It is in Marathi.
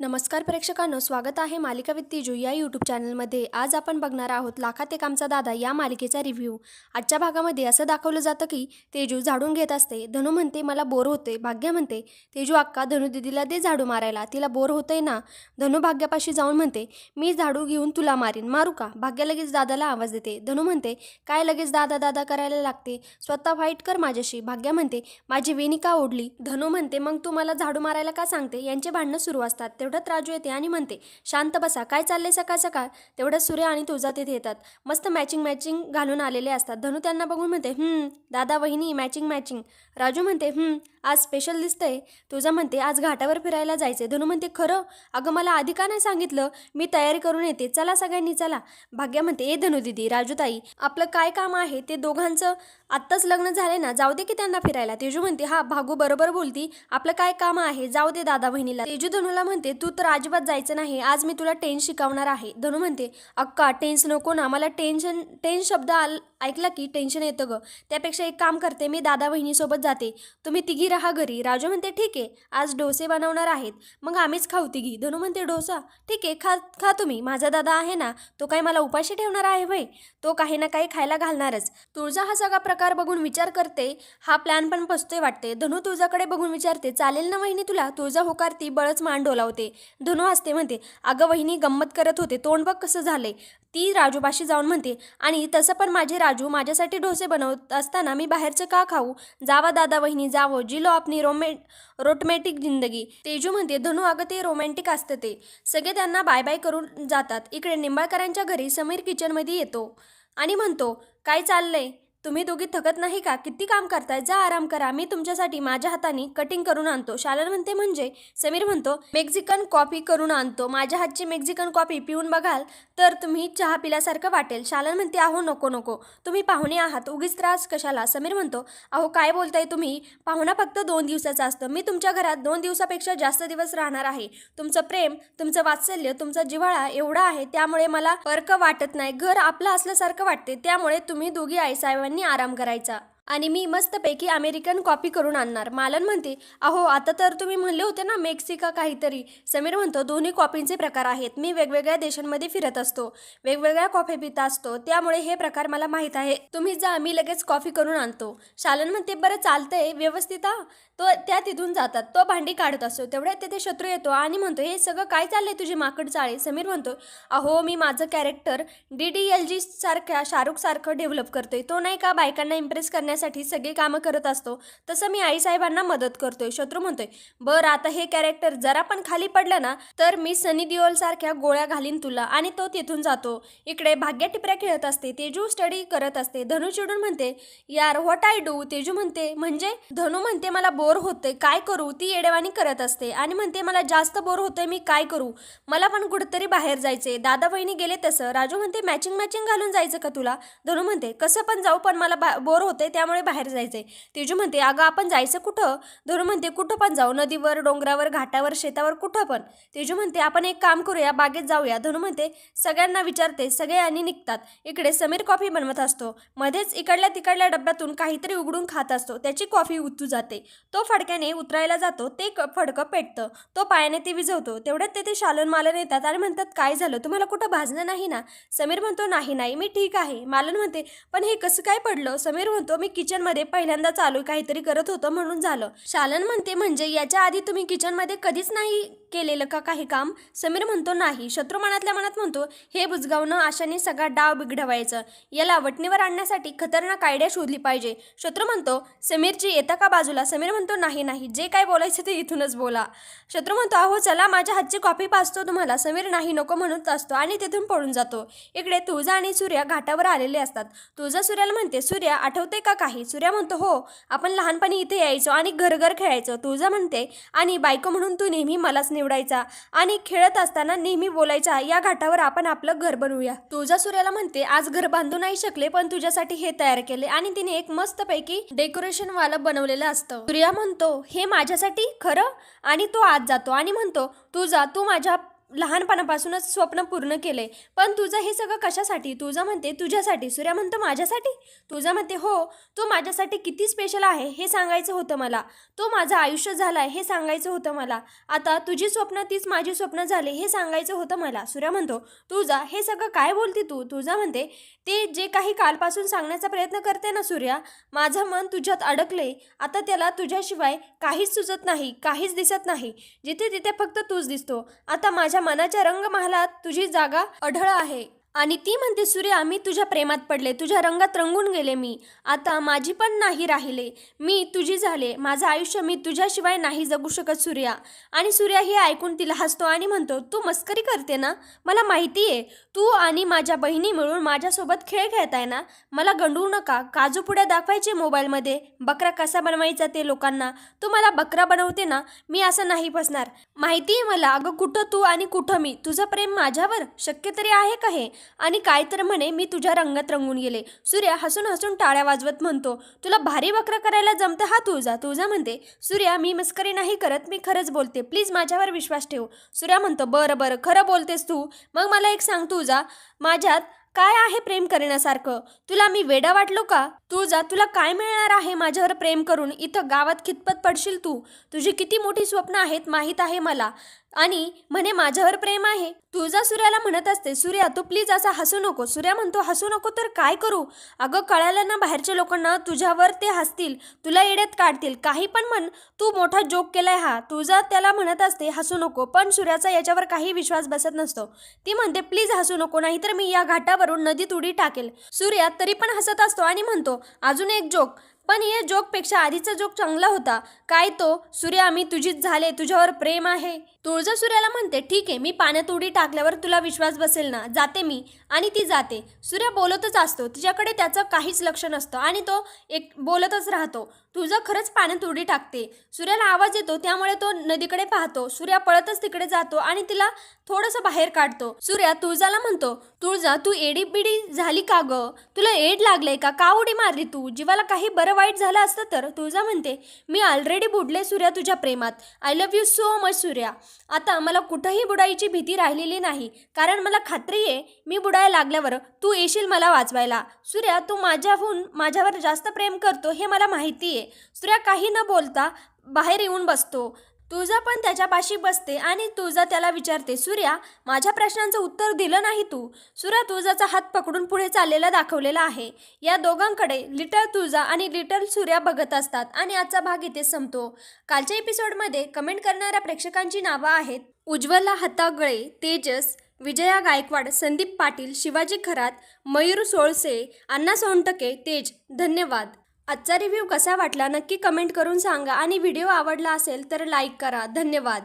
नमस्कार प्रेक्षकांनो स्वागत आहे मालिका विथ तेजू या यूट्यूब चॅनलमध्ये आज आपण बघणार आहोत लाखात एक आमचा दादा या मालिकेचा रिव्ह्यू आजच्या भागामध्ये असं दाखवलं जातं की तेजू झाडून घेत असते. धनू म्हणते मला बोर होते भाग्य म्हणते तेजू अक्का धनू दिदीला दे झाडू मारायला. तिला बोर होतंय ना. धनू भाग्यापाशी जाऊन म्हणते मी झाडू घेऊन तुला मारीन. मारू का? भाग्य लगेच दादाला आवाज देते. धनू म्हणते काय लगेच दादा दादा करायला लागते? स्वतः फाईट कर माझ्याशी. भाग्य म्हणते माझी वेणी का ओढली? धनू म्हणते मग तू मला झाडू मारायला का सांगते? यांचे भांडणं सुरू असतात. तेवढ्यात राजू येते आणि म्हणते शांत बसा काय चाललंय सकाळ सकाळ? तेवढ्यात सूर्य आणि तुळजा तिथे येतात. मस्त मॅचिंग मॅचिंग घालून आलेले असतात. धनू त्यांना बघून म्हणते हम्म दादा वहिनी मॅचिंग मॅचिंग राजू म्हणते हम्म आज स्पेशल दिसतंय. तुझं म्हणते आज घाटावर फिरायला जायचंय. धनू म्हणते खरं? अगं मला आधी का नाही सांगितलं? मी तयारी करून येते. चला सगळ्यांनी चला. भाग्या म्हणते ए धनू दिदी राजूताई आपलं काय काम आहे? ते दोघांचं आत्ताच लग्न झाले ना? जाऊ दे की त्यांना फिरायला. तेजू म्हणते हा भागू बरोबर बोलती. आपलं काय काम आहे? जाऊ दे दादा बहिणीला तेजू धनूला म्हणते तू तर अजिबात जायचं नाही. आज मी तुला टेन्स शिकवणार आहे. धनू म्हणते अक्का टेन्स नको ना. मला टेन्शन टेन्स शब्द आल ऐकला की टेन्शन येतं ग. त्यापेक्षा एक काम करते मी दादा बहिणीसोबत जाते. तुम्ही तिघी राहा घरी. राजू म्हणते ठीक आहे. आज डोसे बनवणार आहेत. मग आम्हीच खाऊ तिघी. धनू म्हणते डोसा. ठीक आहे. खा खा तुम्ही. माझा दादा आहे ना तो काही मला उपाशी ठेवणार आहे भाई तो काही ना काही खायला घालणारच. तुळजा हा सगळा प्रकार बघून विचार करते. हा प्लॅन पण पसतोय वाटते. धनू तुळजाकडे बघून विचारते चालेल ना वहिनी तुला? तुळजा होकारती बळच मान डोलावते. धनू हसते म्हणते अगं वहिनी गंमत करत होते. तोंड बघ कसं झालंय. ती राजूपाशी जाऊन म्हणते आणि तसं पण माझे राजू माझ्यासाठी डोसे बनवत असताना मी बाहेरचं का खाऊ? जावा दादा वहिनी जावं. जिलो आपली रोमे रोटमॅटिक जिंदगी. तेजू म्हणते धनू अगं ते रोमॅन्टिक असतं ते. सगळे त्यांना बाय बाय करून जातात. इकडे निंबाळकरांच्या घरी समीर किचनमध्ये येतो. आणि म्हणतो काय चाललंय? तुम्ही दोघी थकत नाही का? किती काम करताय? जा आराम करा. मी तुमच्यासाठी माझ्या हाताने कटिंग करून आणतो. शालन म्हणते म्हणजे? समीर म्हणतो मेक्झिकन कॉफी करून आणतो. माझ्या हातची मेक्झिकन कॉफी पिऊन बघाल तर तुम्ही चहा पिल्यासारखं वाटेल. शालन म्हणते अहो नको नको. तुम्ही पाहुणे आहात. उगीच त्रास कशाला? समीर म्हणतो अहो काय बोलताय तुम्ही? पाहुणा फक्त दोन दिवसाचा असतं. मी तुमच्या घरात दोन दिवसापेक्षा जास्त दिवस राहणार आहे. तुमचं प्रेम तुमचं वात्सल्य तुमचा जिव्हाळा एवढा आहे. त्यामुळे मला फरक वाटत नाही. घर आपलं असल्यासारखं वाटते. त्यामुळे तुम्ही दोघी आईसाहेबांनी आराम करायचा. आणि मी मस्तपैकी अमेरिकन कॉपी करून आणणार. मालन म्हणते अहो आता तर तुम्ही म्हणले होते ना मेक्सिका काहीतरी. समीर म्हणतो दोन्ही कॉफींचे प्रकार आहेत. मी वेगवेगळ्या देशांमध्ये फिरत असतो. वेगवेगळ्या कॉफी पित असतो. त्यामुळे हे प्रकार मला माहीत आहे. तुम्ही जा मी लगेच कॉफी करून आणतो. शालन म्हणते बरं चालतंय. व्यवस्थित हा. तो त्या तिथून जातात. तो भांडी काढत असतो. तेवढ्यात तिथे शत्रू येतो आणि म्हणतो हे सगळं काय चाललंय तुझी माकड चाळी? समीर म्हणतो अहो मी माझं character D D L J सारख्या शाहरुख सारखं डेव्हलप करतोय. तो नाही का बायकांना इम्प्रेस करण्यासाठी सगळी कामं करत असतो तसं मी आईसाहेबांना मदत करतोय. शत्रू म्हणतोय बरं आता हे कॅरेक्टर जरा पण खाली पडलं ना तर मी सनी दिओल सारख्या गोळ्या घालीन तुला आणि तो तिथून जातो. इकडे भाग्य टिपऱ्या खेळत असते तेजू स्टडी करत असते. धनु चिडून म्हणते यार व्हॉट आय डू तेजू म्हणते म्हणजे? धनु म्हणते मला बोर होते काय करू? ती येडेवाणी करत असते आणि म्हणते मला जास्त बोर होतोय मी काय करू? मला पण कुठेतरी बाहेर जायचे दादा बहिणी गेले तसं. राजू म्हणते मॅचिंग मॅचिंग घालून जायचं का तुला? धनु म्हणते कसं पण जाऊ पण मला बोर बोर होते त्यामुळे बाहेर जायचंय. तेजू म्हणते अगं आपण जायचं कुठं? धरू म्हणते कुठं पण जाऊ. नदीवर डोंगरावर घाटावर शेतावर कुठं पण. तेजू म्हणते आपण एक काम करूया बागेत जाऊया. धनू म्हणते सगळ्यांना विचारते सगळे आणि निघतात. इकडे समीर कॉफी बनवत असतो. मध्येच इकडल्या तिकडल्या डब्यातून काहीतरी उघडून खात असतो. त्याची कॉफी उतू जाते. तो फडक्याने उतरायला जातो. ते क- फडकं पेटतं. तो पायाने ते विझवतो. तेवढ्यात तेथे शालन मालन येतात आणि म्हणतात काय झालं? तुम्हाला कुठं भाजणं नाही ना? समीर म्हणतो नाही नाही. मी ठीक आहे. मालन म्हणते पण हे कसं काय पडलं? समीर म्हणतो मी किचनमध्ये पहिल्यांदा चालू काहीतरी करत होतं म्हणून झालं. शालन म्हणते म्हणजे याच्या आधी तुम्ही किचनमध्ये कधीच नाही केलेलं का काही काम? समीर म्हणतो नाही. शत्रू मनातल्या मनात म्हणतो हे बुजगावनं आशाने सगळा डाव बिघडवायचं. याला वटणीवर आणण्यासाठी खतरनाक आयडिया शोधली पाहिजे. शत्रू म्हणतो समीरची येता का बाजूला? समीर म्हणतो नाही नाही. जे काय बोलायचं ते इथूनच बोला. शत्रू म्हणतो अहो चला माझ्या हातची कॉफी पाचतो तुम्हाला. समीर नाही नको म्हणत असतो आणि तिथून पळून जातो. इकडे तुळजा आणि सूर्या घाटावर आलेले असतात. तुळजा सूर्याला म्हणते सूर्या आठवते का काही सूर्या म्हणतो हो आपण लहानपणी इथे यायचो आणि घरघर खेळायचो. तुळजा म्हणते आणि बायको म्हणून तू नेहमी मलाच निवडायचा आणि खेळत असताना नेहमी बोलायचा या घाटावर आपण आपलं घर बनवूया. तुळजा सूर्याला म्हणते आज घर बांधू नाही शकले पण तुझ्यासाठी हे तयार केले. आणि तिने एक मस्तपैकी डेकोरेशन वाला बनवलेलं असतं. सूर्या म्हणतो हे माझ्यासाठी खरं? आणि तो आज जातो. आणि म्हणतो तुझा तू माझ्या लहानपणापासूनच स्वप्न पूर्ण केले पण तुझं हे सगळं कशासाठी? तुझं म्हणते तुझ्यासाठी. सूर्या म्हणतो माझ्यासाठी? तुझं म्हणते हो तू माझ्यासाठी किती स्पेशल आहे हे सांगायचं होतं मला. तो माझं आयुष्य झालं आहे हे सांगायचं होतं मला. आता तुझी स्वप्न तीच माझी स्वप्न झाले हे सांगायचं होतं मला. सूर्या म्हणतो तुझा हे सगळं काय बोलते तू? तुझा म्हणते ते जे काही कालपासून सांगण्याचा प्रयत्न करते ना सूर्या माझं मन तुझ्यात अडकले आता त्याला तुझ्याशिवाय काहीच सुचत नाही काहीच दिसत नाही. जिथे तिथे फक्त तूच दिसतो. आता माझ्या मनाच्या रंगमहालात तुझी जागा अढळ आहे. आणि ती म्हणते सूर्या मी तुझ्या प्रेमात पडले. तुझ्या रंगात रंगून गेले मी. आता माझी पण नाही राहिले. मी तुझी झाले. माझं आयुष्य मी तुझ्याशिवाय नाही जगू शकत सूर्या. आणि सूर्या हे ऐकून तिला हसतो आणि म्हणतो तू मस्करी करते ना? मला माहिती आहे तू आणि माझ्या बहिणी मिळून माझ्यासोबत खेळ खेळताय ना? मला गंडवू नका. काजूपुड्या दाखवायचे मोबाईलमध्ये. बकरा कसा बनवायचा ते लोकांना. तू मला बकरा बनवते ना? मी असं नाही फसणार. माहिती आहे मला. अगं कुठं तू आणि कुठं मी? तुझं प्रेम माझ्यावर शक्य तरी आहे का हे? आणि काय तर म्हणे मी तुझ्या रंगात रंगून गेले. सूर्या हसून हसून टाळ्या वाजवत म्हणतो तुला भारी वक्र करायला जमतं हा तुझा तुझा म्हणते. सूर्या मी मस्करी नाही करत मी खरंच बोलते. प्लीज माझ्यावर विश्वास ठेव. सूर्या म्हणतो बरं बरं खरं बोलतेस तू. मग मला एक सांग तुझा माझ्यात काय आहे प्रेम करण्यासारखं? तुला मी वेडा वाटलो का? तू जा तुला काय मिळणार आहे माझ्यावर प्रेम करून? इथं गावात खितपत पडशील तू? तुझी किती मोठी स्वप्न आहेत माहीत आहे मला. आणि म्हणे माझ्यावर प्रेम आहे. तुळजा सूर्याला म्हणत असते सूर्या तू प्लीज असा हसू नको. सूर्या म्हणतो हसू नको तर काय करू? अगं कळालं ना बाहेरच्या लोकांना तुझ्यावर ते हसतील तुला येड्यात काढतील. काही पण म्हण तू मोठा जोक केलाय हा. तुळजा त्याला म्हणत असते हसू नको. पण सूर्याचा याच्यावर काही विश्वास बसत नसतो. ती म्हणते प्लीज हसू नको नाहीतर मी या घाटावरून नदीत उडी टाकेल. सूर्या तरी पण हसत असतो आणि म्हणतो अजून एक जोक. पण या जोकपेक्षा आधीचा जोक चांगला होता. काय तो? सूर्या मी तुझीच झाले तुझ्यावर प्रेम आहे. तुळजा सूर्याला म्हणते ठीक आहे मी पाण्यात उडी टाकल्यावर तुला विश्वास बसेल ना. जाते मी. आणि ती जाते. सूर्या बोलतच असतो. तिच्याकडे त्याचं काहीच लक्ष नसतं आणि तो एक बोलतच राहतो. तुळजा खरंच पाण्यात उडी टाकते. सूर्याला आवाज येतो त्यामुळे तो नदीकडे पाहतो. सूर्या पळतच तिकडे जातो आणि तिला थोडंसं बाहेर काढतो. सूर्या तुळजाला म्हणतो तुळजा तू एडी बिडी झाली का ग? तुला एड लागले का? का उडी मारली तू? जीवाला काही बरं वाईट झालं असतं तर तुळजा म्हणते मी ऑलरेडी बुडले सूर्या तुझ्या प्रेमात. I love you so much Surya. आता मला कुठंही बुडायची भीती राहिलेली नाही कारण मला खात्री आहे मी बुडायला लागल्यावर तू येशील मला वाचवायला. सूर्या तू माझ्याहून माझ्यावर जास्त प्रेम करतो हे मला माहिती आहे. सूर्या काही न बोलता बाहेर येऊन बसतो. तुळजा पण त्याच्यापाशी बसते आणि तुझा त्याला विचारते सूर्या माझ्या प्रश्नांचं उत्तर दिलं नाही तू. सूर्या तुझाचा हात पकडून पुढे चाललेला दाखवलेला आहे. या दोघांकडे लिटल तुझा आणि लिटल सूर्या बघत असतात आणि आजचा भाग इथे संपतो. कालच्या एपिसोडमध्ये कमेंट करणाऱ्या प्रेक्षकांची नावं आहेत उज्ज्वला हतागळे तेजस विजया गायकवाड संदीप पाटील शिवाजी खरात मयूर सोळसे अण्णा सोनटके तेज. धन्यवाद. आजचा रिव्ह्यू कसा वाटला नक्की कमेंट करून सांगा आणि व्हिडिओ आवडला असेल तर लाईक करा. धन्यवाद.